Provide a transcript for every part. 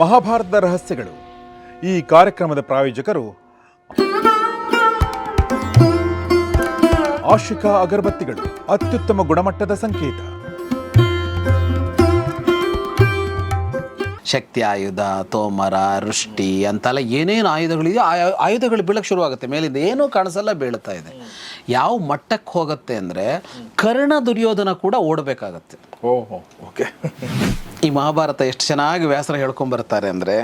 ಮಹಾಭಾರತದ ರಹಸ್ಯಗಳು. ಈ ಕಾರ್ಯಕ್ರಮದ ಪ್ರಾಯೋಜಕರು ಆಶಿಕಾ ಅಗರಬತ್ತಿಗಳು, ಅತ್ಯುತ್ತಮ ಗುಣಮಟ್ಟದ ಸಂಕೇತ. ಶಕ್ತಿ ಆಯುಧ, ತೋಮರ ರುಷ್ಟಿ ಅಂತೆಲ್ಲ ಏನೇನು ಆಯುಧಗಳಿದೆಯೋ ಆಯುಧಗಳು ಬೀಳಕ್ಕೆ ಶುರುವಾಗುತ್ತೆ. ಮೇಲಿಂದ ಏನೂ ಕಾಣಿಸಲ್ಲ ಬೀಳ್ತಾ ಇದೆ. ಯಾವ ಮಟ್ಟಕ್ಕೆ ಹೋಗುತ್ತೆ ಅಂದರೆ ಕರ್ಣ ದುರ್ಯೋಧನ ಕೂಡ ಓಡಬೇಕಾಗತ್ತೆ. ಓಹೋ ಓಕೆ. ಈ ಮಹಾಭಾರತ ಎಷ್ಟು ಚೆನ್ನಾಗಿ ವ್ಯಾಸರ ಹೇಳ್ಕೊಂಬರ್ತಾರೆ ಅಂದರೆ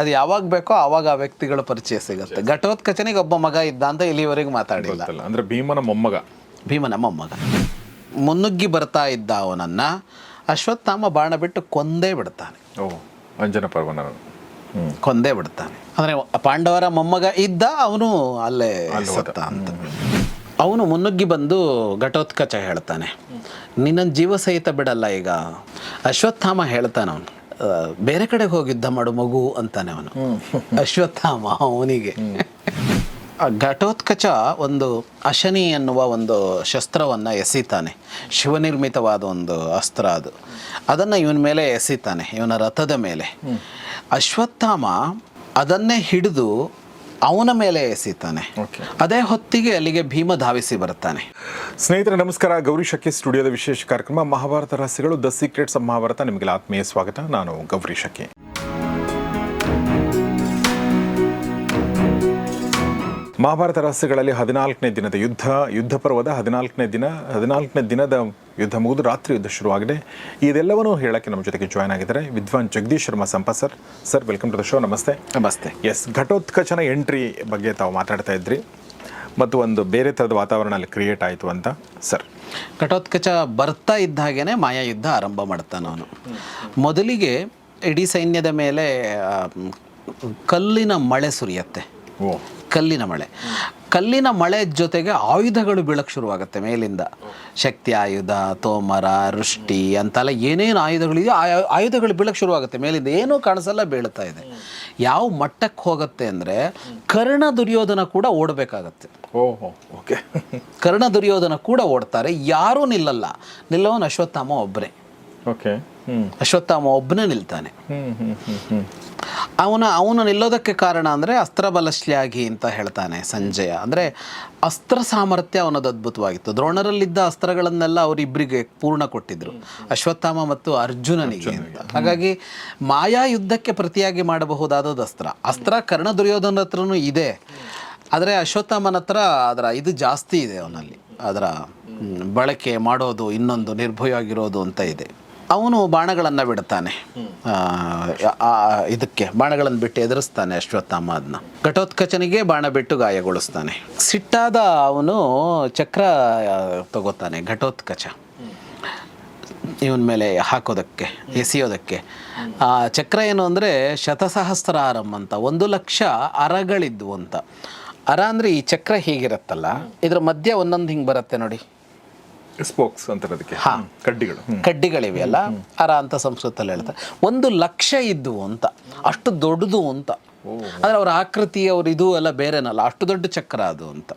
ಅದು ಯಾವಾಗ ಬೇಕೋ ಆವಾಗ ಆ ವ್ಯಕ್ತಿಗಳ ಪರಿಚಯ ಸಿಗುತ್ತೆ. ಘಟೋತ್ಕಚನಿಗೆ ಒಬ್ಬ ಮಗ ಇದ್ದ ಅಂತ ಇಲ್ಲಿವರೆಗೆ ಮಾತಾಡಿಲ್ಲ. ಅಂದರೆ ಭೀಮನ ಮೊಮ್ಮಗ. ಭೀಮನ ಮೊಮ್ಮಗ. ಮುನ್ನುಗ್ಗಿ ಬರ್ತಾ ಇದ್ದ ಅವನನ್ನು ಅಶ್ವತ್ಥಾಮ ಬಾಣ ಬಿಟ್ಟು ಕೊಂದೇ ಬಿಡ್ತಾನೆ. ಓ ಅಂಜನ ಪರ್ವನ ಕೊಂದೇ ಬಿಡ್ತಾನೆ. ಅಂದರೆ ಪಾಂಡವರ ಮೊಮ್ಮಗ ಇದ್ದ ಅವನು ಅಲ್ಲೇ ಸತ್ತ ಅಂತ. ಅವನು ಮುನ್ನುಗ್ಗಿ ಬಂದು ಘಟೋತ್ಕಚ ಹೇಳ್ತಾನೆ. ನಿನ್ನ ಜೀವ ಸಹಿತ ಬಿಡಲ್ಲ ಈಗ. ಅಶ್ವತ್ಥಾಮ ಹೇಳ್ತಾನೆ ಅವನು. ಬೇರೆ ಕಡೆಗೆ ಹೋಗಿ ಯುದ್ಧ ಮಾಡು ಮಗು ಅಂತಾನೆ ಅವನು. ಅಶ್ವತ್ಥಾಮ ಅವನಿಗೆ. ಆ ಘಟೋತ್ಕಚ ಒಂದು ಅಶನಿ ಎನ್ನುವ ಒಂದು ಶಸ್ತ್ರವನ್ನು ಎಸೀತಾನೆ. ಶಿವನಿರ್ಮಿತವಾದ ಒಂದು ಅಸ್ತ್ರ ಅದು. ಅದನ್ನು ಇವನ ಮೇಲೆ ಎಸೀತಾನೆ ಇವನ ರಥದ ಮೇಲೆ. ಅಶ್ವತ್ಥಾಮ ಅದನ್ನೇ ಹಿಡಿದು ಅವನ ಮೇಲೆ ಎಸೆಯುತ್ತಾನೆ. ಓಕೆ ಅದೇ ಹೊತ್ತಿಗೆ ಅಲ್ಲಿಗೆ ಭೀಮ ಧಾವಿಸಿ ಬರುತ್ತಾನೆ. ಸ್ನೇಹಿತರೆ ನಮಸ್ಕಾರ. ಗೌರಿ ಶಕ್ಕಿ ಸ್ಟುಡಿಯೋದ ವಿಶೇಷ ಕಾರ್ಯಕ್ರಮ ಮಹಾಭಾರತ ರಹಸ್ಯಗಳು ದ ಸೀಕ್ರೆಟ್ಸ್ ಆಫ್ ಮಹಾಭಾರತ. ನಿಮಗೆ ಆತ್ಮೀಯ ಸ್ವಾಗತ. ನಾನು ಗೌರಿ ಶಕ್ಕಿ ಮಹಾಭಾರತ ರಹಸ್ಯಗಳಲ್ಲಿ ಹದಿನಾಲ್ಕನೇ ದಿನದ ಯುದ್ಧ ಯುದ್ಧ ಪರ್ವದ ಹದಿನಾಲ್ಕನೇ ದಿನ ಹದಿನಾಲ್ಕನೇ ದಿನದ ಯುದ್ಧ ಮುಗಿದು ರಾತ್ರಿ ಯುದ್ಧ ಶುರುವಾಗಿದೆ. ಇದೆಲ್ಲವನ್ನೂ ಹೇಳಕ್ಕೆ ನಮ್ಮ ಜೊತೆಗೆ ಜಾಯ್ನ್ ಆಗಿದ್ದಾರೆ Vidwan Jagadish Sharma Sampath sir. Sir welcome to the show ನಮಸ್ತೆ. ನಮಸ್ತೆ. ಎಸ್ ಘಟೋತ್ಕಚನ ಎಂಟ್ರಿ ಬಗ್ಗೆ ತಾವು ಮಾತಾಡ್ತಾ ಇದ್ರಿ. ಮತ್ತು ಒಂದು ಬೇರೆ ಥರದ ವಾತಾವರಣ ಅಲ್ಲಿ ಕ್ರಿಯೇಟ್ ಆಯಿತು ಅಂತ ಸರ್. ಘಟೋತ್ಕಚ ಬರ್ತಾ ಇದ್ದ ಹಾಗೇನೆ ಮಾಯಾ ಯುದ್ಧ ಆರಂಭ ಮಾಡ್ತಾನೆ ಅವನು ಮೊದಲಿಗೆ ಇಡೀ ಸೈನ್ಯದ ಮೇಲೆ ಕಲ್ಲಿನ ಮಳೆ ಸುರಿಯತ್ತೆ. ಕಲ್ಲಿನ ಮಳೆ. ಕಲ್ಲಿನ ಮಳೆ ಜೊತೆಗೆ ಆಯುಧಗಳು ಬೀಳಕ್ಕೆ ಶುರುವಾಗುತ್ತೆ ಮೇಲಿಂದ. ಶಕ್ತಿ ಆಯುಧ ತೋಮರ ವೃಷ್ಟಿ ಅಂತೆಲ್ಲ ಏನೇನು ಆಯುಧಗಳಿದೆಯೋ ಆಯು ಆಯುಧಗಳು ಬೀಳಕ್ಕೆ ಶುರುವಾಗುತ್ತೆ ಮೇಲಿಂದ. ಏನೂ ಕಾಣಿಸಲ್ಲ ಬೀಳ್ತಾ ಇದೆ. ಯಾವ ಮಟ್ಟಕ್ಕೆ ಹೋಗುತ್ತೆ ಅಂದರೆ ಕರ್ಣ ದುರ್ಯೋಧನ ಕೂಡ ಓಡಬೇಕಾಗತ್ತೆ. ಓಹೋ ಓಕೆ. ಕರ್ಣ ದುರ್ಯೋಧನ ಕೂಡ ಓಡ್ತಾರೆ. ಯಾರೂ ನಿಲ್ಲಲ್ಲ. ನಿಲ್ಲವನು ಅಶ್ವತ್ಥಾಮ ಒಬ್ಬನೇ ಓಕೆ ಹ್ಞೂ ಅಶ್ವತ್ಥಾಮ ಒಬ್ಬನೇ ನಿಲ್ತಾನೆ. ಹ್ಞೂ ಹ್ಞೂ ಅವನ ಅವನು ನಿಲ್ಲೋದಕ್ಕೆ ಕಾರಣ ಅಂದರೆ ಅಸ್ತ್ರಬಲಶ್ಯಾಗಿ ಅಂತ ಹೇಳ್ತಾನೆ ಸಂಜಯ. ಅಂದರೆ ಅಸ್ತ್ರ ಸಾಮರ್ಥ್ಯ ಅವನದು ಅದ್ಭುತವಾಗಿತ್ತು. ದ್ರೋಣರಲ್ಲಿದ್ದ ಅಸ್ತ್ರಗಳನ್ನೆಲ್ಲ ಅವರಿಬ್ಬರಿಗೆ ಪೂರ್ಣ ಕೊಟ್ಟಿದ್ರು. ಅಶ್ವತ್ಥಾಮ ಮತ್ತು ಅರ್ಜುನನಿಗೆ ಅಂತ. ಹಾಗಾಗಿ ಮಾಯಾ ಯುದ್ಧಕ್ಕೆ ಪ್ರತಿಯಾಗಿ ಮಾಡಬಹುದಾದದ್ದು ಅಸ್ತ್ರ. ಅಸ್ತ್ರ ಕರ್ಣ ದುರ್ಯೋಧನ ಹತ್ರನೂ ಇದೆ. ಆದರೆ ಅಶ್ವತ್ಥಾಮನ ಹತ್ರ ಅದರ ಇದು ಜಾಸ್ತಿ ಇದೆ ಅವನಲ್ಲಿ. ಅದರ ಬಳಕೆ ಮಾಡೋದು ಇನ್ನೊಂದು ನಿರ್ಭಯವಾಗಿರೋದು ಅಂತ ಇದೆ. ಅವನು ಬಾಣಗಳನ್ನು ಬಿಡ್ತಾನೆ. ಇದಕ್ಕೆ ಬಾಣಗಳನ್ನು ಬಿಟ್ಟು ಎದುರಿಸ್ತಾನೆ ಅಶ್ವತ್ಥಾಮ ಅದನ್ನ ಘಟೋತ್ಕಚನಿಗೆ ಬಾಣ ಬಿಟ್ಟು ಗಾಯಗೊಳಿಸ್ತಾನೆ. ಸಿಟ್ಟಾದ ಅವನು ಚಕ್ರ ತಗೋತಾನೆ, ಘಟೋತ್ಕಚ. ಇವನ ಮೇಲೆ ಹಾಕೋದಕ್ಕೆ, ಎಸೆಯೋದಕ್ಕೆ. ಆ, ಚಕ್ರ ಏನು ಅಂದರೆ ಶತಸಹಸ್ರಾರಂ ಅಂತ, ಒಂದು ಲಕ್ಷ ಅರಗಳಿದ್ವು ಅಂತ. ಅರ ಅಂದರೆ ಈ ಚಕ್ರ ಹೀಗಿರುತ್ತಲ್ಲ, ಇದರ ಮಧ್ಯೆ ಒಂದೊಂದು ಹಿಂಗೆ ಬರುತ್ತೆ ನೋಡಿ. ಸ್ಪೋಕ್ಸ್ ಅಂತಾರೆ ಅದಕ್ಕೆ ಕಡ್ಡಿಗಳು. ಕಡ್ಡಿಗಳಿವೆ ಕಡ್ಡಿಗಳಿವೆಯಲ್ಲ. ಅರ ಅಂತ ಸಂಸ್ಕೃತದಲ್ಲಿ ಹೇಳ್ತಾರೆ. ಒಂದು ಲಕ್ಷ ಇದ್ದು ಅಂತ ಅಷ್ಟು ದೊಡ್ಡದು ಅಂತ. ಆದರೆ ಅವರ ಆಕೃತಿ ಅವ್ರ ಇದು ಎಲ್ಲ ಬೇರೆನಲ್ಲ. ಅಷ್ಟು ದೊಡ್ಡ ಚಕ್ರ ಅದು ಅಂತ.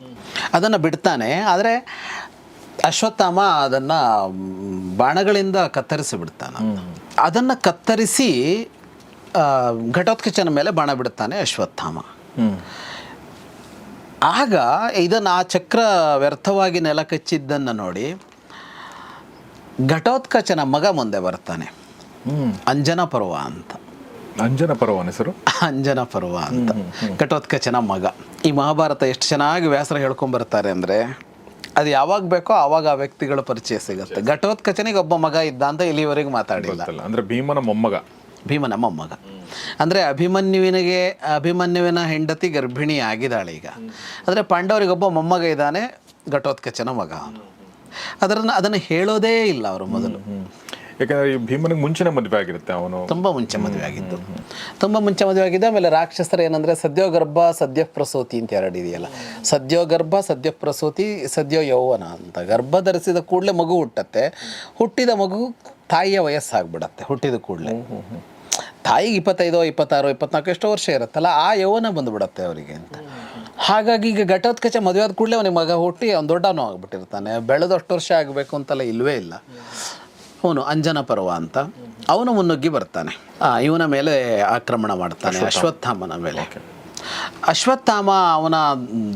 ಅದನ್ನು ಬಿಡ್ತಾನೆ. ಆದರೆ ಅಶ್ವತ್ಥಾಮ ಅದನ್ನು ಬಾಣಗಳಿಂದ ಕತ್ತರಿಸಿ ಬಿಡ್ತಾನೆ ಅದನ್ನು ಕತ್ತರಿಸಿ ಘಟೋತ್ಕಚನ ಮೇಲೆ ಬಾಣ ಬಿಡ್ತಾನೆ ಅಶ್ವತ್ಥಾಮ. ಆಗ ಇದನ್ನು ಆ ಚಕ್ರ ವ್ಯರ್ಥವಾಗಿ ನೆಲ ಕಚ್ಚಿದ್ದನ್ನು ನೋಡಿ ಘಟೋತ್ಕಚನ ಮಗ ಮುಂದೆ ಬರ್ತಾನೆ. ಅಂಜನ ಪರ್ವ ಅಂತ. ಅಂಜನ ಪರ್ವನ ಹೆಸರು? ಅಂಜನ ಪರ್ವ ಅಂತ. ಘಟೋತ್ಕಚನ ಮಗ. ಈ ಮಹಾಭಾರತ ಎಷ್ಟು ಚೆನ್ನಾಗಿ ವ್ಯಾಸರ ಹೇಳ್ಕೊಂಬರ್ತಾರೆ ಅಂದರೆ ಅದು ಯಾವಾಗ ಬೇಕೋ ಆವಾಗ ಆ ವ್ಯಕ್ತಿಗಳ ಪರಿಚಯ ಸಿಗುತ್ತೆ. ಘಟೋತ್ಕಚನಿಗೆ ಒಬ್ಬ ಮಗ ಇದ್ದ ಅಂತ ಇಲ್ಲಿವರೆಗೆ ಮಾತಾಡಿಲ್ಲ. ಅಂದರೆ ಅಂದ್ರೆ ಭೀಮನ ಮೊಮ್ಮಗ. ಭೀಮನ ಮೊಮ್ಮಗ. ಅಂದರೆ ಅಭಿಮನ್ಯುವಿನಿಗೆ ಅಭಿಮನ್ಯುವಿನ ಹೆಂಡತಿ ಗರ್ಭಿಣಿ ಆಗಿದ್ದಾಳೆ ಈಗ ಅಂದರೆ ಪಾಂಡವರಿಗೊಬ್ಬ ಮೊಮ್ಮಗ ಇದ್ದಾನೆ ಘಟೋತ್ಕಚನ ಮಗ. ಅವನು ಅದನ್ನು ಅದನ್ನು ಹೇಳೋದೇ ಇಲ್ಲ ಅವರು ಮೊದಲು. ಯಾಕಂದ್ರೆ ಈ ಭೀಮನಿಗೆ ಮುಂಚೆನೇ ಮದುವೆ ಆಗಿರುತ್ತೆ ಅವನು. ತುಂಬ ಮುಂಚೆ ಮದುವೆ ಆಗಿದ್ದು. ತುಂಬ ಮುಂಚೆ ಮದುವೆ ಆಗಿದ್ದು ಆಮೇಲೆ ರಾಕ್ಷಸರು ಏನಂದರೆ ಸದ್ಯೋ ಗರ್ಭ ಸದ್ಯ ಪ್ರಸೂತಿ ಅಂತ ಎರಡು ಇದೆಯಲ್ಲ. ಸದ್ಯೋ ಗರ್ಭ ಸದ್ಯ ಪ್ರಸೂತಿ ಸದ್ಯೋ ಯೌವನ ಅಂತ. ಗರ್ಭ ಧರಿಸಿದ ಕೂಡಲೇ ಮಗು ಹುಟ್ಟತ್ತೆ. ಹುಟ್ಟಿದ ಮಗು ತಾಯಿಯ ವಯಸ್ಸಾಗ್ಬಿಡತ್ತೆ ಹುಟ್ಟಿದ ಕೂಡಲೇ. ತಾಯಿಗೆ ಇಪ್ಪತ್ತೈದೋ ಇಪ್ಪತ್ತಾರೋ ಇಪ್ಪತ್ನಾಲ್ಕು ಎಷ್ಟೋ ವರ್ಷ ಇರುತ್ತಲ್ಲ ಆ ಯೌವನ ಬಂದುಬಿಡತ್ತೆ ಅವರಿಗೆ ಅಂತ. ಹಾಗಾಗಿ ಈಗ ಘಟೋತ್ಕಚ ಮದುವೆ ಆದ ಕೂಡಲೇ ಅವನಿಗೆ ಮಗ ಹುಟ್ಟಿ ಅವ್ನು ದೊಡ್ಡವನು ಆಗ್ಬಿಟ್ಟಿರ್ತಾನೆ. ಬೆಳೆದಷ್ಟು ವರ್ಷ ಆಗಬೇಕು ಅಂತೆಲ್ಲ ಇಲ್ಲವೇ ಇಲ್ಲ. ಅವನು ಅಂಜನ ಪರ್ವ ಅಂತ. ಅವನು ಮುನ್ನುಗ್ಗಿ ಬರ್ತಾನೆ. ಇವನ ಮೇಲೆ ಆಕ್ರಮಣ ಮಾಡ್ತಾನೆ ಅಶ್ವತ್ಥಾಮನ ಮೇಲೆ. ಅಶ್ವತ್ಥಾಮ ಅವನ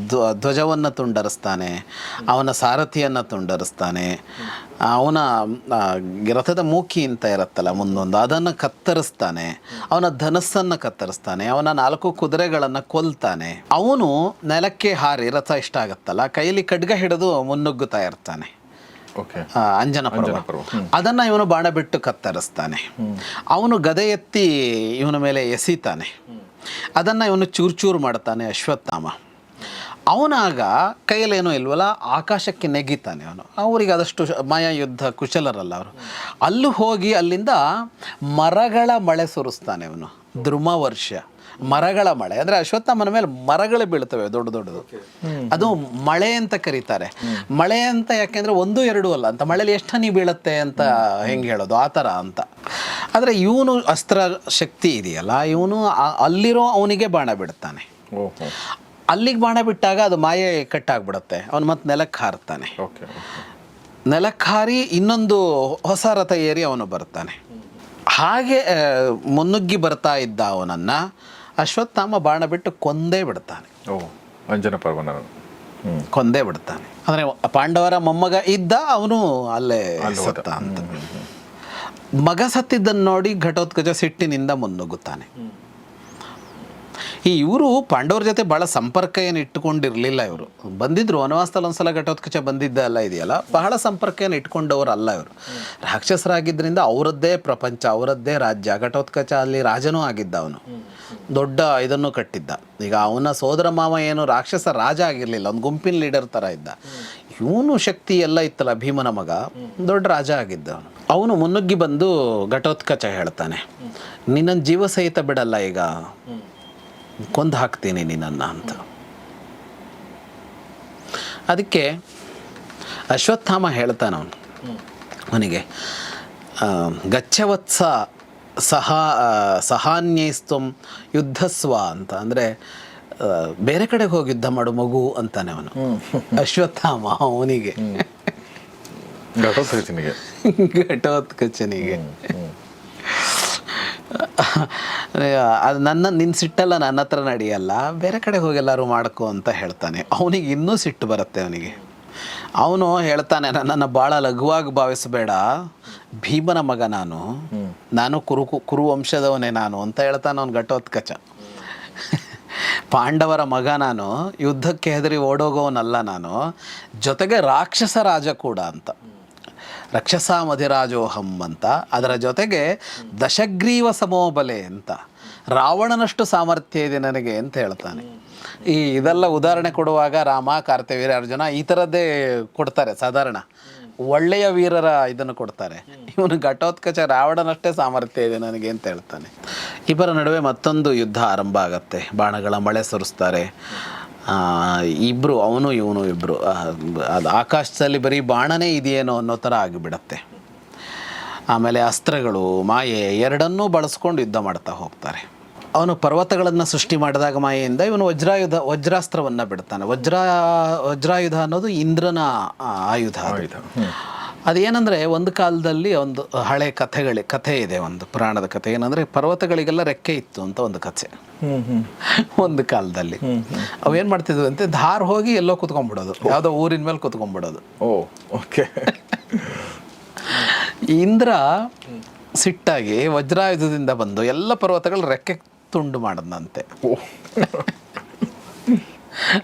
ಧ್ವ- ಧ್ವಜವನ್ನು ತುಂಡರಿಸ್ತಾನೆ ಅವನ ಸಾರಥಿಯನ್ನು ತುಂಡರಿಸ್ತಾನೆ ಅವನ ರಥದ ಮೂಕಿ ಅಂತ ಇರುತ್ತಲ್ಲ ಮುಂದೊಂದು ಅದನ್ನು ಕತ್ತರಿಸ್ತಾನೆ ಅವನ ಧನಸ್ಸನ್ನು ಕತ್ತರಿಸ್ತಾನೆ ಅವನ ನಾಲ್ಕು ಕುದುರೆಗಳನ್ನು ಕೊಲ್ತಾನೆ. ಅವನು ನೆಲಕ್ಕೆ ಹಾರಿ ರಥ ಇಷ್ಟ ಆಗುತ್ತಲ್ಲ ಕೈಯಲ್ಲಿ ಖಡ್ಗ ಹಿಡಿದು ಮುನ್ನುಗ್ಗುತ್ತಾ ಇರ್ತಾನೆ. ಅಂಜನ ಪರ್ವ. ಅದನ್ನು ಇವನು ಬಾಣ ಬಿಟ್ಟು ಕತ್ತರಿಸ್ತಾನೆ ಅವನು ಗದೆ ಎತ್ತಿ ಇವನ ಮೇಲೆ ಎಸಿತಾನೆ. ಅದನ್ನು ಇವನು ಚೂರು ಚೂರು ಮಾಡ್ತಾನೆ ಅಶ್ವತ್ಥಾಮ. ಅವನಾಗ ಕೈಯಲ್ಲೇನೂ ಇಲ್ವಲ್ಲ, ಆಕಾಶಕ್ಕೆ ನೆಗಿತಾನೆ ಅವನು. ಅವರಿಗೆ ಅದಷ್ಟು ಮಾಯಾ ಯುದ್ಧ ಕುಶಲರಲ್ಲ ಅವರು. ಅಲ್ಲೂ ಹೋಗಿ ಅಲ್ಲಿಂದ ಮರಗಳ ಮಳೆ ಸುರಿಸ್ತಾನೆ ಅವನು ಧ್ರುವ ವರ್ಷ ಮರಗಳ ಮಳೆ. ಅಂದರೆ ಅಶ್ವತ್ಥಾಮನ ಮೇಲೆ ಮರಗಳು ಬೀಳ್ತವೆ ದೊಡ್ಡ ದೊಡ್ಡದು. ಅದು ಮಳೆ ಅಂತ ಕರೀತಾರೆ. ಮಳೆ ಅಂತ ಯಾಕೆಂದ್ರೆ ಒಂದು ಎರಡು ಅಲ್ಲ ಅಂತ ಮಳೆಯಲ್ಲಿ ಎಷ್ಟು ಹನಿ ಬೀಳುತ್ತೆ ಅಂತ ಹೆಂಗೆ ಹೇಳೋದು ಆ ಥರ ಅಂತ. ಆದರೆ ಇವನು ಅಸ್ತ್ರ ಶಕ್ತಿ ಇದೆಯಲ್ಲ ಇವನು ಅಲ್ಲಿರೋ ಅವನಿಗೆ ಬಾಣ ಬಿಡ್ತಾನೆ ಅಲ್ಲಿಗೆ ಬಾಣ ಬಿಟ್ಟಾಗ ಅದು ಮಾಯೆ ಕಟ್ಟಾಗ್ಬಿಡುತ್ತೆ ಅವನು ಮತ್ತೆ ನೆಲಕ್ಕೆ ಹಾರ್ತಾನೆ. ಓಕೆ ನೆಲಕ್ಕೆ ಹಾರಿ ಇನ್ನೊಂದು ಹೊಸ ರಥ ಏರಿ ಅವನು ಬರ್ತಾನೆ. ಹಾಗೆ ಮುನ್ನುಗ್ಗಿ ಬರ್ತಾ ಇದ್ದ ಅವನನ್ನು ಅಶ್ವತ್ಥಾಮ ಬಾಣ ಬಿಟ್ಟು ಕೊಂದೇ ಬಿಡ್ತಾನೆ. ಓ ಅಂಜನ ಪರ್ವನ ಕೊಂದೇ ಬಿಡ್ತಾನೆ. ಅಂದರೆ ಪಾಂಡವರ ಮೊಮ್ಮಗ ಇದ್ದ ಅವನು ಅಲ್ಲೇ ಸತ್ತ ಅಂತ. ಮಗ ಸತ್ತಿದ್ದನ್ನು ನೋಡಿ ಘಟೋತ್ಕಜ ಸಿಟ್ಟಿನಿಂದ ಮುನ್ನುಗ್ಗುತ್ತಾನೆ. ಈ ಇವರು ಪಾಂಡವರ ಜೊತೆ ಭಾಳ ಸಂಪರ್ಕ ಏನು ಇಟ್ಕೊಂಡಿರಲಿಲ್ಲ ಇವರು. ಬಂದಿದ್ರು, ವನವಾಸದಲ್ಲಿ ಒಂದ್ಸಲ ಘಟೋತ್ಕಚ ಬಂದಿದ್ದ ಅಲ್ಲ ಇದೆಯಲ್ಲ? ಬಹಳ ಸಂಪರ್ಕ ಏನು ಇಟ್ಕೊಂಡವರು ಅಲ್ಲ ಇವರು. ರಾಕ್ಷಸರಾಗಿದ್ದರಿಂದ ಅವರದ್ದೇ ಪ್ರಪಂಚ, ಅವರದ್ದೇ ರಾಜ್ಯ, ಘಟೋತ್ಕಚ ಅಲ್ಲಿ ರಾಜನೂ ಆಗಿದ್ದ ಅವನು. ದೊಡ್ಡ ಇದನ್ನು ಕಟ್ಟಿದ್ದ. ಈಗ ಅವನ ಸೋದರ ಮಾವ ಏನು ರಾಕ್ಷಸ ರಾಜ ಆಗಿರಲಿಲ್ಲ, ಒಂದು ಗುಂಪಿನ ಲೀಡರ್ ಥರ ಇದ್ದ. ಇವನು ಶಕ್ತಿ ಎಲ್ಲ ಇತ್ತಲ್ಲ, ಭೀಮನ ಮಗ, ದೊಡ್ಡ ರಾಜ ಆಗಿದ್ದ ಅವನು. ಅವನು ಮುನ್ನುಗ್ಗಿ ಬಂದು ಘಟೋತ್ಕಚ ಹೇಳ್ತಾನೆ ನಿನ್ನ ಜೀವ ಸಹಿತ ಬಿಡಲ್ಲ ಈಗ. ಕೊಂದು ಹಾಕ್ತೀನಿ ನಿನ್ನನ್ನು ಅಂತ. ಅದಕ್ಕೆ ಅಶ್ವತ್ಥಾಮ ಹೇಳ್ತಾನೆ ಅವನು ಅವನಿಗೆ ಗಚ್ಚವತ್ಸ ಸಹ ಸಹಾನ್ಯೈಸ್ತಂ ಯುದ್ಧಸ್ವ ಅಂತ. ಅಂದರೆ ಬೇರೆ ಕಡೆಗೆ ಹೋಗಿ ಯುದ್ಧ ಮಾಡು ಮಗು ಅಂತಾನೆ ಅವನು. ಅಶ್ವತ್ಥಾಮ ಅವನಿಗೆ. ಘಟೋತ್ಕಚನಿಗೆ. ಘಟೋತ್ಕಚನಿಗೆ. ಅದು ನನ್ನ ನಿನ್ನ ಸಿಟ್ಟಲ್ಲ ನನ್ನ ಹತ್ರ ನಡೆಯಲ್ಲ ಬೇರೆ ಕಡೆ ಹೋಗಿ ಎಲ್ಲರೂ ಮಾಡ್ಕೊ ಅಂತ ಹೇಳ್ತಾನೆ. ಅವನಿಗೆ ಇನ್ನೂ ಸಿಟ್ಟು ಬರುತ್ತೆ ಅವನಿಗೆ. ಅವನು ಹೇಳ್ತಾನೆ ನನ್ನನ್ನು ಭಾಳ ಲಘುವಾಗಿ ಭಾವಿಸಬೇಡ ಭೀಮನ ಮಗ ನಾನು ನಾನು ಕುರು ಕುರು ವಂಶದವನೇ ನಾನು ಅಂತ ಹೇಳ್ತಾನೆ ಅವನು ಘಟೋತ್ಕಚ. ಪಾಂಡವರ ಮಗ ನಾನು ಯುದ್ಧಕ್ಕೆ ಹೆದರಿ ಓಡೋಗೋವನಲ್ಲ ನಾನು ಜೊತೆಗೆ ರಾಕ್ಷಸ ರಾಜ ಕೂಡ ಅಂತ. ರಕ್ಷಸ ಮಧಿರಾಜೋಹಂ ಅಂತ. ಅದರ ಜೊತೆಗೆ ದಶಗ್ರೀವ ಸಮೋಬಲೆ ಅಂತ. ರಾವಣನಷ್ಟು ಸಾಮರ್ಥ್ಯ ಇದೆ ನನಗೆ ಅಂತ ಹೇಳ್ತಾನೆ. ಈ ಇದೆಲ್ಲ ಉದಾಹರಣೆ ಕೊಡುವಾಗ ರಾಮ, ಕಾರ್ತವೀರ, ಅರ್ಜುನ ಈ ಥರದ್ದೇ ಕೊಡ್ತಾರೆ ಸಾಧಾರಣ. ಒಳ್ಳೆಯ ವೀರರ ಇದನ್ನು ಕೊಡ್ತಾರೆ. ಇವನು ಘಟೋತ್ಕಚ ರಾವಣನಷ್ಟೇ ಸಾಮರ್ಥ್ಯ ಇದೆ ನನಗೆ ಅಂತ ಹೇಳ್ತಾನೆ. ಇಬ್ಬರ ನಡುವೆ ಮತ್ತೊಂದು ಯುದ್ಧ ಆರಂಭ ಆಗತ್ತೆ. ಬಾಣಗಳ ಮಳೆ ಸುರಿಸ್ತಾರೆ. ಇಬ್ಬರು ಅವನು, ಇವನು ಇಬ್ಬರು ಅದು ಆಕಾಶದಲ್ಲಿ ಬರೀ ಬಾಣನೇ ಇದೆಯೇನೋ ಅನ್ನೋ ಥರ ಆಗಿಬಿಡತ್ತೆ. ಆಮೇಲೆ ಅಸ್ತ್ರಗಳು, ಮಾಯೆ, ಎರಡನ್ನೂ ಬಳಸ್ಕೊಂಡು ಯುದ್ಧ ಮಾಡ್ತಾ ಹೋಗ್ತಾರೆ. ಅವನು ಪರ್ವತಗಳನ್ನು ಸೃಷ್ಟಿ ಮಾಡಿದಾಗ ಮಾಯೆಯಿಂದ ಇವನು ವಜ್ರಾಯುಧ, ವಜ್ರಾಸ್ತ್ರವನ್ನು ಬಿಡ್ತಾನೆ. ವಜ್ರ, ವಜ್ರಾಯುಧ ಅನ್ನೋದು ಇಂದ್ರನ ಆಯುಧ. ಅದೇನಂದರೆ ಒಂದು ಕಾಲದಲ್ಲಿ ಒಂದು ಹಳೆ ಕಥೆಗಳ ಕಥೆ ಇದೆ ಒಂದು ಪುರಾಣದ ಕಥೆ. ಏನಂದರೆ ಪರ್ವತಗಳಿಗೆಲ್ಲ ರೆಕ್ಕೆ ಇತ್ತು ಅಂತ ಒಂದು ಕಥೆ. ಒಂದು ಕಾಲದಲ್ಲಿ. ಅವೇನು ಮಾಡ್ತಿದ್ವು ಅಂತ ಧಾರ್ ಹೋಗಿ ಎಲ್ಲೋ ಕುತ್ಕೊಂಡ್ಬಿಡೋದು. ಯಾವುದೋ ಊರಿನ ಮೇಲೆ ಕುತ್ಕೊಂಡ್ಬಿಡೋದು. ಓ ಓಕೆ. ಇಂದ್ರ ಸಿಟ್ಟಾಗಿ ವಜ್ರಾಯುಧದಿಂದ ಬಂದು ಎಲ್ಲ ಪರ್ವತಗಳು ರೆಕ್ಕೆ ತುಂಡು ಮಾಡದಂತೆ ಓ.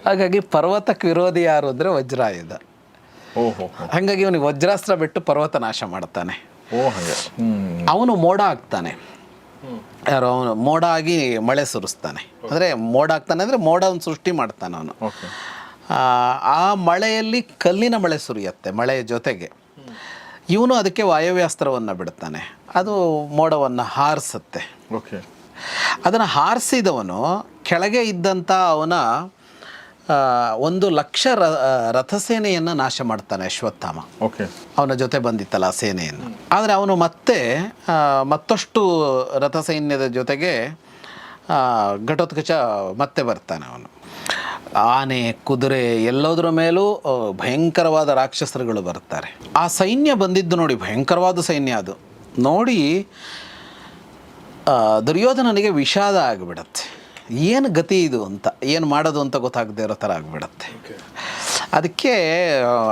ಹಾಗಾಗಿ ಪರ್ವತಕ್ಕೆ ವಿರೋಧಿ ಯಾರು ಅಂದರೆ ವಜ್ರಾಯುಧ. ಹಾಗಾಗಿ ಅವನಿಗೆ ವಜ್ರಾಸ್ತ್ರ ಬಿಟ್ಟು ಪರ್ವತ ನಾಶ ಮಾಡ್ತಾನೆ. ಅವನು ಮೋಡ ಆಗ್ತಾನೆ ಯಾರು ಅವನು ಮೋಡ ಆಗಿ ಮಳೆ ಸುರಿಸ್ತಾನೆ. ಅಂದರೆ ಮೋಡ ಆಗ್ತಾನೆ ಅಂದರೆ ಮೋಡವನ್ನು ಸೃಷ್ಟಿ ಮಾಡ್ತಾನೆ ಅವನು. ಆ, ಮಳೆಯಲ್ಲಿ ಕಲ್ಲಿನ ಮಳೆ ಸುರಿಯುತ್ತೆ ಮಳೆಯ ಜೊತೆಗೆ. ಇವನು ಅದಕ್ಕೆ ವಾಯವ್ಯಾಸ್ತ್ರವನ್ನು ಬಿಡ್ತಾನೆ. ಅದು ಮೋಡವನ್ನು ಹಾರಿಸುತ್ತೆ. ಓಕೆ. ಅದನ್ನು ಹಾರಿಸಿದವನು ಕೆಳಗೆ ಇದ್ದಂಥ ಅವನ ಒಂದು ಲಕ್ಷ ರ ರಥಸೇನೆಯನ್ನು ನಾಶ ಮಾಡ್ತಾನೆ ಅಶ್ವತ್ಥಾಮ. ಓಕೆ. ಅವನ ಜೊತೆ ಬಂದಿತ್ತಲ್ಲ ಆ ಸೇನೆಯನ್ನು. ಆದರೆ ಅವನು ಮತ್ತೆ ಮತ್ತಷ್ಟು ರಥಸೈನ್ಯದ ಜೊತೆಗೆ ಘಟೋತ್ಕಚ ಮತ್ತೆ ಬರ್ತಾನೆ ಅವನು. ಆನೆ ಕುದುರೆ ಎಲ್ಲದರ ಮೇಲೂ ಭಯಂಕರವಾದ ರಾಕ್ಷಸರುಗಳು ಬರ್ತಾರೆ. ಆ ಸೈನ್ಯ ಬಂದಿದ್ದು ನೋಡಿ ಭಯಂಕರವಾದ ಸೈನ್ಯ ಅದು. ನೋಡಿ ದುರ್ಯೋಧನನಿಗೆ ವಿಷಾದ ಆಗಿಬಿಡತ್ತೆ. ಏನು ಗತಿ ಇದು ಅಂತ ಏನು ಮಾಡೋದು ಅಂತ ಗೊತ್ತಾಗದೇ ಇರೋ ಥರ ಆಗಿಬಿಡತ್ತೆ. ಅದಕ್ಕೆ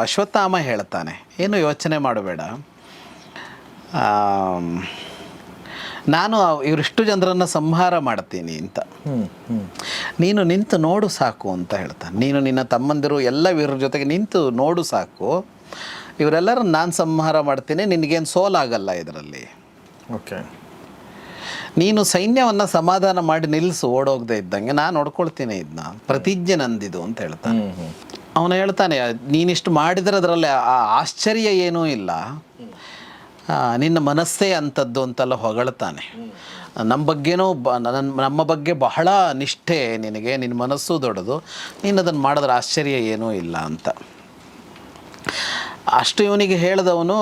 ಅಶ್ವತ್ಥಾಮ ಹೇಳ್ತಾನೆ ಏನು ಯೋಚನೆ ಮಾಡಬೇಡ. ನಾನು ಇವರಿಷ್ಟು ಜನರನ್ನು ಸಂಹಾರ ಮಾಡ್ತೀನಿ ಅಂತ. ನೀನು ನಿಂತು ನೋಡು ಸಾಕು ಅಂತ ಹೇಳ್ತಾನೆ. ನೀನು ನಿನ್ನ ತಮ್ಮಂದಿರು ಎಲ್ಲ ವೀರರ ಜೊತೆಗೆ ನಿಂತು ನೋಡು ಸಾಕು. ಇವರೆಲ್ಲರನ್ನು ನಾನು ಸಂಹಾರ ಮಾಡ್ತೀನಿ ನಿನಗೇನು ಸೋಲಾಗಲ್ಲ ಇದರಲ್ಲಿ. ಓಕೆ. ನೀನು ಸೈನ್ಯವನ್ನು ಸಮಾಧಾನ ಮಾಡಿ ನಿಲ್ಲಿಸು ಓಡೋಗದೆ ಇದ್ದಂಗೆ ನಾನು ನೋಡ್ಕೊಳ್ತೀನಿ ಇದನ್ನ ಪ್ರತಿಜ್ಞೆ ನಂದಿದು ಅಂತ ಹೇಳ್ತಾನೆ. ಅವನು ಹೇಳ್ತಾನೆ ನೀನಿಷ್ಟು ಮಾಡಿದರೆ ಅದರಲ್ಲಿ ಆ ಆಶ್ಚರ್ಯ ಏನೂ ಇಲ್ಲ. ನಿನ್ನ ಮನಸ್ಸೇ ಅಂಥದ್ದು ಅಂತೆಲ್ಲ ಹೊಗಳ್ತಾನೆ. ನಮ್ಮ ಬಗ್ಗೆನೂ ಬ ನನ್ನ ನಮ್ಮ ಬಗ್ಗೆ ಬಹಳ ನಿಷ್ಠೆ ನಿನಗೆ ನಿನ್ನ ಮನಸ್ಸು ದೊಡ್ಡದು ನೀನು ಅದನ್ನು ಮಾಡಿದ್ರೆ ಆಶ್ಚರ್ಯ ಏನೂ ಇಲ್ಲ ಅಂತ. ಅಷ್ಟು ಇವನಿಗೆ ಹೇಳಿದವನು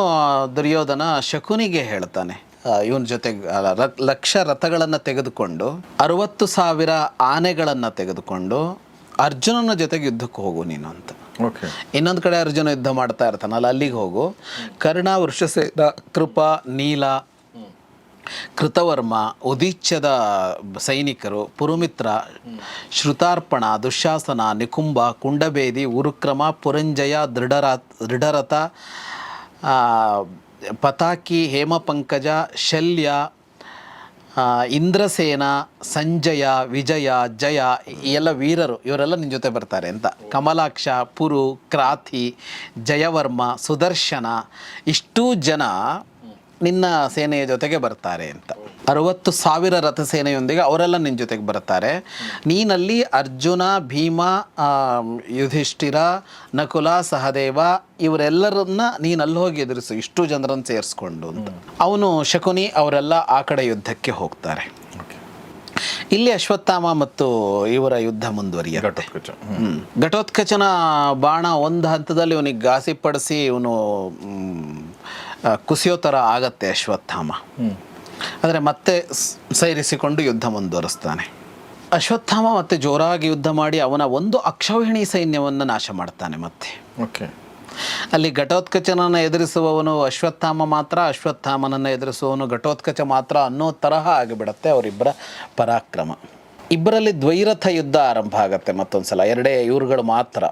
ದುರ್ಯೋಧನ ಶಕುನಿಗೆ ಹೇಳ್ತಾನೆ. ಇವನ ಜೊತೆಗೆ ಲಕ್ಷ ರಥಗಳನ್ನು ತೆಗೆದುಕೊಂಡು ಅರುವತ್ತು ಸಾವಿರ ಆನೆಗಳನ್ನು ತೆಗೆದುಕೊಂಡು ಅರ್ಜುನನ ಜೊತೆಗೆ ಯುದ್ಧಕ್ಕೆ ಹೋಗು ನೀನು ಅಂತ. ಓಕೆ. ಇನ್ನೊಂದು ಕಡೆ ಅರ್ಜುನ ಯುದ್ಧ ಮಾಡ್ತಾ ಇರ್ತಾನಲ್ಲ ಅಲ್ಲಿಗೆ ಹೋಗು. ಕರ್ಣ ವೃಷಸೇನ ಕೃಪ ನೀಲ ಕೃತವರ್ಮ ಉದೀಚ್ಯದ ಸೈನಿಕರು ಪುರುಮಿತ್ರ ಶ್ರುತಾರ್ಪಣ ದುಶಾಸನ ನಿಕುಂಬ ಕುಂಡಬೇದಿ ಉರುಕ್ರಮ ಪುರಂಜಯ ದೃಢರ ದೃಢರಥ ಪತಾಕಿ ಹೇಮಪಂಕಜ ಶಲ್ಯ ಇಂದ್ರಸೇನ, ಸಂಜಯ, ವಿಜಯ, ಜಯ, ಈ ಎಲ್ಲ ವೀರರು, ಇವರೆಲ್ಲ ನಿನ್ನ ಜೊತೆ ಬರ್ತಾರೆ ಅಂತ. ಕಮಲಾಕ್ಷ, ಪುರು, ಕ್ರಾತಿ, ಜಯವರ್ಮ, ಸುದರ್ಶನ, ಇಷ್ಟೂ ಜನ ನಿನ್ನ ಸೇನೆಯ ಜೊತೆಗೆ ಬರ್ತಾರೆ ಅಂತ. ಅರವತ್ತು ಸಾವಿರ ರಥಸೇನೆಯೊಂದಿಗೆ ಅವರೆಲ್ಲ ನಿನ್ನ ಜೊತೆಗೆ ಬರ್ತಾರೆ ನೀನಲ್ಲಿ ಅರ್ಜುನ ಭೀಮ ಯುಧಿಷ್ಠಿರ ನಕುಲ ಸಹದೇವ ಇವರೆಲ್ಲರನ್ನ ನೀನು ಅಲ್ಲಿ ಹೋಗಿ ಎದುರಿಸು. ಇಷ್ಟು ಜನರನ್ನು ಸೇರಿಸ್ಕೊಂಡು ಅಂತ. ಅವನು ಶಕುನಿ ಅವರೆಲ್ಲ ಆ ಕಡೆ ಯುದ್ಧಕ್ಕೆ ಹೋಗ್ತಾರೆ. ಇಲ್ಲಿ ಅಶ್ವತ್ಥಾಮ ಮತ್ತು ಇವರ ಯುದ್ಧ ಮುಂದುವರಿಯುತ್ತೆ. ಘಟೋತ್ಕಚನ ಬಾಣ ಒಂದು ಹಂತದಲ್ಲಿ ಇವನಿಗೆ ಗಾಸಿಪಡಿಸಿ ಇವನು ಕುಸಿಯೋ ಥರ ಆಗತ್ತೆ ಅಶ್ವತ್ಥಾಮ. ಆದರೆ ಮತ್ತೆ ಸೇರಿಸಿಕೊಂಡು ಯುದ್ಧ ಮುಂದುವರಿಸ್ತಾನೆ. ಅಶ್ವತ್ಥಾಮ ಮತ್ತೆ ಜೋರಾಗಿ ಯುದ್ಧ ಮಾಡಿ ಅವನ ಒಂದು ಅಕ್ಷೌಹಿಣಿ ಸೈನ್ಯವನ್ನು ನಾಶ ಮಾಡ್ತಾನೆ ಮತ್ತೆ. ಓಕೆ. ಅಲ್ಲಿ ಘಟೋತ್ಕಚನನ್ನು ಎದುರಿಸುವವನು ಅಶ್ವತ್ಥಾಮ ಮಾತ್ರ ಅಶ್ವತ್ಥಾಮನನ್ನು ಎದುರಿಸುವವನು ಘಟೋತ್ಕಚ ಮಾತ್ರ ಅನ್ನೋ ತರಹ ಆಗಿಬಿಡತ್ತೆ ಅವರಿಬ್ಬರ ಪರಾಕ್ರಮ. ಇಬ್ಬರಲ್ಲಿ ದ್ವೈರಥ ಯುದ್ಧ ಆರಂಭ ಆಗತ್ತೆ ಮತ್ತೊಂದ್ಸಲ ಎರಡೇ ಇವ್ರುಗಳು ಮಾತ್ರ.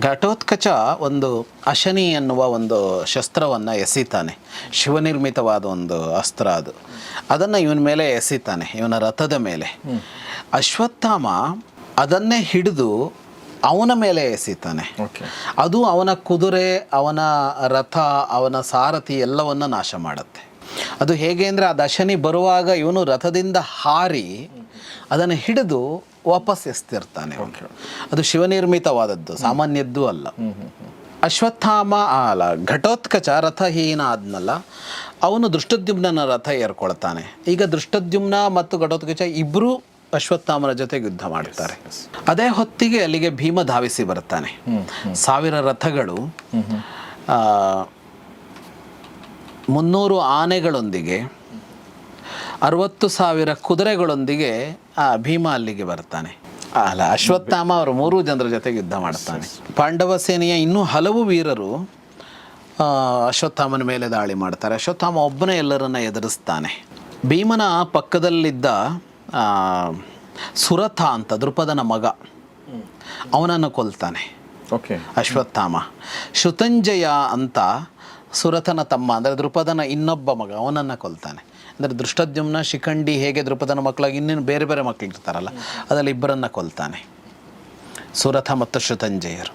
ಘಟೋತ್ಕಚ ಒಂದು ಅಶನಿ ಎನ್ನುವ ಒಂದು ಶಸ್ತ್ರವನ್ನು ಎಸಿತಾನೆ. ಶಿವನಿರ್ಮಿತವಾದ ಒಂದು ಅಸ್ತ್ರ ಅದು. ಅದನ್ನು ಇವನ ಮೇಲೆ ಎಸಿತಾನೆ ಇವನ ರಥದ ಮೇಲೆ. ಅಶ್ವತ್ಥಾಮ ಅದನ್ನೇ ಹಿಡಿದು ಅವನ ಮೇಲೆ ಎಸಿತಾನೆ. ಅದು ಅವನ ಕುದುರೆ ಅವನ ರಥ ಅವನ ಸಾರಥಿ ಎಲ್ಲವನ್ನು ನಾಶ ಮಾಡುತ್ತೆ. ಅದು ಹೇಗೆ ಅಂದರೆ ಆ ದಶನಿ ಬರುವಾಗ ಇವನು ರಥದಿಂದ ಹಾರಿ ಅದನ್ನು ಹಿಡಿದು ವಾಪಸ್ ಎಸ್ತಿರ್ತಾನೆ ಅವನು. ಅದು ಶಿವನಿರ್ಮಿತವಾದದ್ದು ಸಾಮಾನ್ಯದ್ದು ಅಲ್ಲ. ಅಶ್ವತ್ಥಾಮ ಅಲ್ಲ ಘಟೋತ್ಕಚ ರಥಹೀನ ಆದ್ನಲ್ಲ ಅವನು ದೃಷ್ಟದ್ಯುಮ್ನ ರಥ ಏರ್ಕೊಳ್ತಾನೆ. ಈಗ ದೃಷ್ಟದ್ಯುಮ್ನ ಮತ್ತು ಘಟೋತ್ಕಚ ಇಬ್ಬರೂ ಅಶ್ವತ್ಥಾಮನ ಜೊತೆ ಯುದ್ಧ ಮಾಡ್ತಾರೆ. ಅದೇ ಹೊತ್ತಿಗೆ ಅಲ್ಲಿಗೆ ಭೀಮ ಧಾವಿಸಿ ಬರ್ತಾನೆ. ಸಾವಿರ ರಥಗಳು ಮುನ್ನೂರು ಆನೆಗಳೊಂದಿಗೆ ಅರವತ್ತು ಸಾವಿರ ಕುದುರೆಗಳೊಂದಿಗೆ ಆ ಭೀಮ ಅಲ್ಲಿಗೆ ಬರ್ತಾನೆ. ಅಲ್ಲ ಅಶ್ವತ್ಥಾಮ ಅವರು ಮೂರು ಜನರ ಜೊತೆಗೆ ಯುದ್ಧ ಮಾಡ್ತಾನೆ. ಪಾಂಡವ ಸೇನೆಯ ಇನ್ನೂ ಹಲವು ವೀರರು ಅಶ್ವತ್ಥಾಮನ ಮೇಲೆ ದಾಳಿ ಮಾಡ್ತಾರೆ. ಅಶ್ವತ್ಥಾಮ ಒಬ್ಬನೇ ಎಲ್ಲರನ್ನ ಎದುರಿಸ್ತಾನೆ. ಭೀಮನ ಪಕ್ಕದಲ್ಲಿದ್ದ ಸುರಥ ಅಂತ ದೃಪದನ ಮಗ ಅವನನ್ನು ಕೊಲ್ತಾನೆ. ಓಕೆ. ಅಶ್ವತ್ಥಾಮ. ಶುತಂಜಯ ಅಂತ ಸುರಥನ ತಮ್ಮ ಅಂದರೆ ದೃಪದನ ಇನ್ನೊಬ್ಬ ಮಗ ಅವನನ್ನು ಕೊಲ್ತಾನೆ. ಅಂದರೆ ದೃಷ್ಟದ್ಯುಮ್ನ ಶಿಖಂಡಿ ಹೇಗೆ ದೃಪದನ ಮಕ್ಕಳಾಗಿ ಇನ್ನೇನು ಬೇರೆ ಬೇರೆ ಮಕ್ಕಳು ಇರ್ತಾರಲ್ಲ ಅದರಲ್ಲಿ ಇಬ್ಬರನ್ನ ಕೊಲ್ತಾನೆ. ಸುರಥ ಮತ್ತು ಶೃತಂಜಯರು.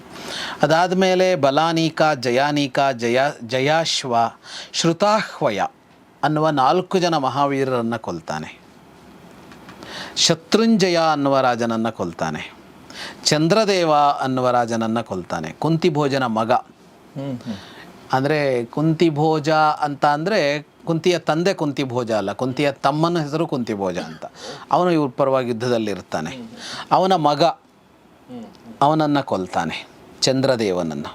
ಅದಾದಮೇಲೆ ಬಲಾನೀಕ ಜಯಾನೀಕ ಜಯ ಜಯಾಶ್ವ ಶ್ರುತಾಹ್ವಯ ಅನ್ನುವ ನಾಲ್ಕು ಜನ ಮಹಾವೀರರನ್ನು ಕೊಲ್ತಾನೆ. ಶತ್ರುಂಜಯ ಅನ್ನುವ ರಾಜನನ್ನು ಕೊಲ್ತಾನೆ. ಚಂದ್ರದೇವ ಅನ್ನುವ ರಾಜನನ್ನು ಕೊಲ್ತಾನೆ. ಕುಂತಿಭೋಜನ ಮಗ. ಅಂದರೆ ಕುಂತಿಭೋಜ ಅಂತ ಅಂದರೆ ಕುಂತಿಯ ತಂದೆ ಕುಂತಿ ಭೋಜ ಅಲ್ಲ ಕುಂತಿಯ ತಮ್ಮನ ಹೆಸರು ಕುಂತಿ ಭೋಜ ಅಂತ. ಅವನು ಇವ್ರ ಪರವಾಗಿ ಯುದ್ಧದಲ್ಲಿರ್ತಾನೆ ಅವನ ಮಗ ಅವನನ್ನು ಕೊಲ್ತಾನೆ ಚಂದ್ರದೇವನನ್ನು.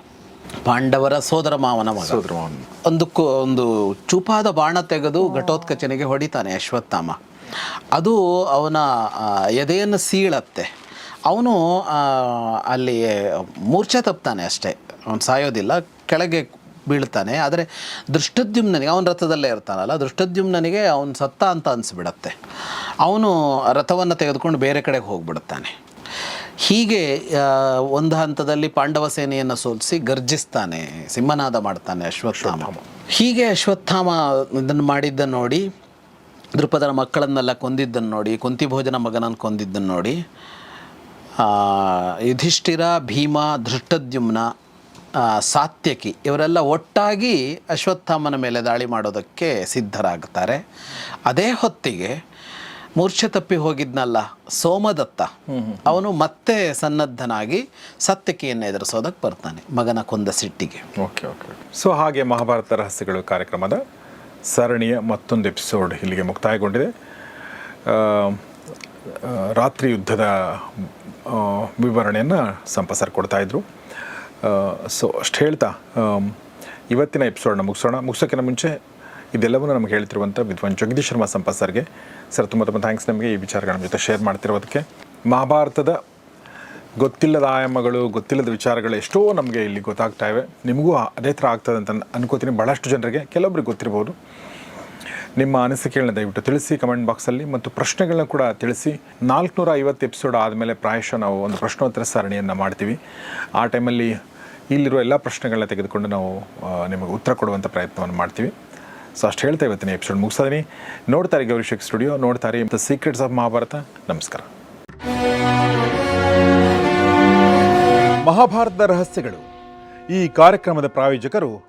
ಪಾಂಡವರ ಸೋದರ ಮಾವನ ಮಗ. ಒಂದು ಕು ಒಂದು ಚೂಪಾದ ಬಾಣ ತೆಗೆದು ಘಟೋತ್ಕಚನೆಗೆ ಹೊಡಿತಾನೆ ಅಶ್ವತ್ಥಾಮ. ಅದು ಅವನ ಎದೆಯನ್ನು ಸೀಳತ್ತೆ. ಅವನು ಅಲ್ಲಿ ಮೂರ್ಛೆ ತಪ್ತಾನೆ ಅಷ್ಟೇ. ಅವನು ಸಾಯೋದಿಲ್ಲ ಕೆಳಗೆ ಬೀಳ್ತಾನೆ ಆದರೆ ದೃಷ್ಟದ್ಯುಮ್ನನಿಗೆ ಅವನ ರಥದಲ್ಲೇ ಇರ್ತಾನಲ್ಲ ದೃಷ್ಟದ್ಯುಮ್ನನಿಗೆ ಅವನು ಸತ್ತ ಅಂತ ಅನಿಸ್ಬಿಡತ್ತೆ. ಅವನು ರಥವನ್ನು ತೆಗೆದುಕೊಂಡು ಬೇರೆ ಕಡೆಗೆ ಹೋಗ್ಬಿಡುತ್ತಾನೆ. ಹೀಗೆ ಒಂದು ಹಂತದಲ್ಲಿ ಪಾಂಡವ ಸೇನೆಯನ್ನು ಸೋಲಿಸಿ ಗರ್ಜಿಸ್ತಾನೆ ಸಿಂಹನಾದ ಮಾಡ್ತಾನೆ ಅಶ್ವತ್ಥಾಮ. ಹೀಗೆ ಅಶ್ವತ್ಥಾಮ ಇದನ್ನು ಮಾಡಿದ್ದನ್ನು ನೋಡಿ ದೃಪದರ ಮಕ್ಕಳನ್ನೆಲ್ಲ ಕೊಂದಿದ್ದನ್ನು ನೋಡಿ ಕುಂತಿ ಭೋಜನ ಮಗನನ್ನು ಕೊಂದಿದ್ದನ್ನು ನೋಡಿ ಆ, ಯುಧಿಷ್ಠಿರ ಭೀಮ ಧೃಷ್ಟದ್ಯುಮ್ನ ಆ, ಸಾತ್ಯಕಿ. ಇವರೆಲ್ಲ ಒಟ್ಟಾಗಿ ಅಶ್ವತ್ಥಾಮನ ಮೇಲೆ ದಾಳಿ ಮಾಡೋದಕ್ಕೆ ಸಿದ್ಧರಾಗ್ತಾರೆ. ಅದೇ ಹೊತ್ತಿಗೆ ಮೂರ್ಛೆ ತಪ್ಪಿ ಹೋಗಿದ್ನಲ್ಲ ಸೋಮದತ್ತ. ಅವನು ಮತ್ತೆ ಸನ್ನದ್ಧನಾಗಿ ಸತ್ಯಕಿಯನ್ನು ಎದುರಿಸೋದಕ್ಕೆ ಬರ್ತಾನೆ ಮಗನ ಕೊಂದ ಸಿಟ್ಟಿಗೆ. ಓಕೆ ಓಕೆ ಸೊ ಹಾಗೆ ಮಹಾಭಾರತ ರಹಸ್ಯಗಳು ಕಾರ್ಯಕ್ರಮದ ಸರಣಿಯ ಮತ್ತೊಂದು ಎಪಿಸೋಡ್ ಇಲ್ಲಿಗೆ ಮುಕ್ತಾಯಗೊಂಡಿದೆ. ರಾತ್ರಿ ಯುದ್ಧದ ವಿವರಣೆಯನ್ನು ಸಂಪಸರ್ ಕೊಡ್ತಾ ಇದ್ರು. ಸೊ ಅಷ್ಟು ಹೇಳ್ತಾ ಇವತ್ತಿನ ಎಪಿಸೋಡ್ನ ಮುಗಿಸೋಣ. ಮುಗಿಸೋಕ್ಕಿಂತ ಮುಂಚೆ ಇದೆಲ್ಲವನ್ನೂ ನಮಗೆ ಹೇಳ್ತಿರುವಂಥ ವಿದ್ವಾನ್ ಜಗದೀಶ್ ಶರ್ಮಾ ಸಂಪ ಸರ್ಗೆ. ಸರ್ ತುಂಬ ತುಂಬ ಥ್ಯಾಂಕ್ಸ್ ನಮಗೆ ಈ ವಿಚಾರಗಳ ನಮ್ಮ ಜೊತೆ ಶೇರ್ ಮಾಡ್ತಿರೋದಕ್ಕೆ. ಮಹಾಭಾರತದ ಗೊತ್ತಿಲ್ಲದ ಆಯಾಮಗಳು, ಗೊತ್ತಿಲ್ಲದ ವಿಚಾರಗಳು ಎಷ್ಟೋ ನಮಗೆ ಇಲ್ಲಿ ಗೊತ್ತಾಗ್ತಾ ಇವೆ. ನಿಮಗೂ ಅದೇ ಥರ ಆಗ್ತದೆ ಅಂತ ಅನ್ಕೋತೀನಿ. ಭಾಳಷ್ಟು ಜನರಿಗೆ, ಕೆಲವೊಬ್ರಿಗೆ ಗೊತ್ತಿರ್ಬೋದು. ನಿಮ್ಮ ಅನಿಸಿಕೆಗಳನ್ನ ದಯವಿಟ್ಟು ತಿಳಿಸಿ ಕಮೆಂಟ್ ಬಾಕ್ಸಲ್ಲಿ ಮತ್ತು ಪ್ರಶ್ನೆಗಳನ್ನ ಕೂಡ ತಿಳಿಸಿ. ನಾಲ್ಕುನೂರ ಐವತ್ತು ಎಪಿಸೋಡ್ ಆದಮೇಲೆ ಪ್ರಾಯಶಃ ನಾವು ಒಂದು ಪ್ರಶ್ನೋತ್ತರ ಸರಣಿಯನ್ನು ಮಾಡ್ತೀವಿ. ಆ ಟೈಮಲ್ಲಿ ಇಲ್ಲಿರುವ ಎಲ್ಲ ಪ್ರಶ್ನೆಗಳನ್ನ ತೆಗೆದುಕೊಂಡು ನಾವು ನಿಮಗೆ ಉತ್ತರ ಕೊಡುವಂಥ ಪ್ರಯತ್ನವನ್ನು ಮಾಡ್ತೀವಿ. ಸೊ, ಅಷ್ಟು ಹೇಳ್ತಾ ಇವತ್ತಿನ ಎಪಿಸೋಡ್ ಮುಗಿಸೋದೀನಿ ನೋಡ್ತಾರೆ ಗೌರಿಶೇಖ್ ಸ್ಟುಡಿಯೋ, ನೋಡ್ತಾರೆ ದ ಸೀಕ್ರೆಟ್ಸ್ ಆಫ್ ಮಹಾಭಾರತ. ನಮಸ್ಕಾರ. ಮಹಾಭಾರತದ ರಹಸ್ಯಗಳು. ಈ ಕಾರ್ಯಕ್ರಮದ ಪ್ರಾಯೋಜಕರು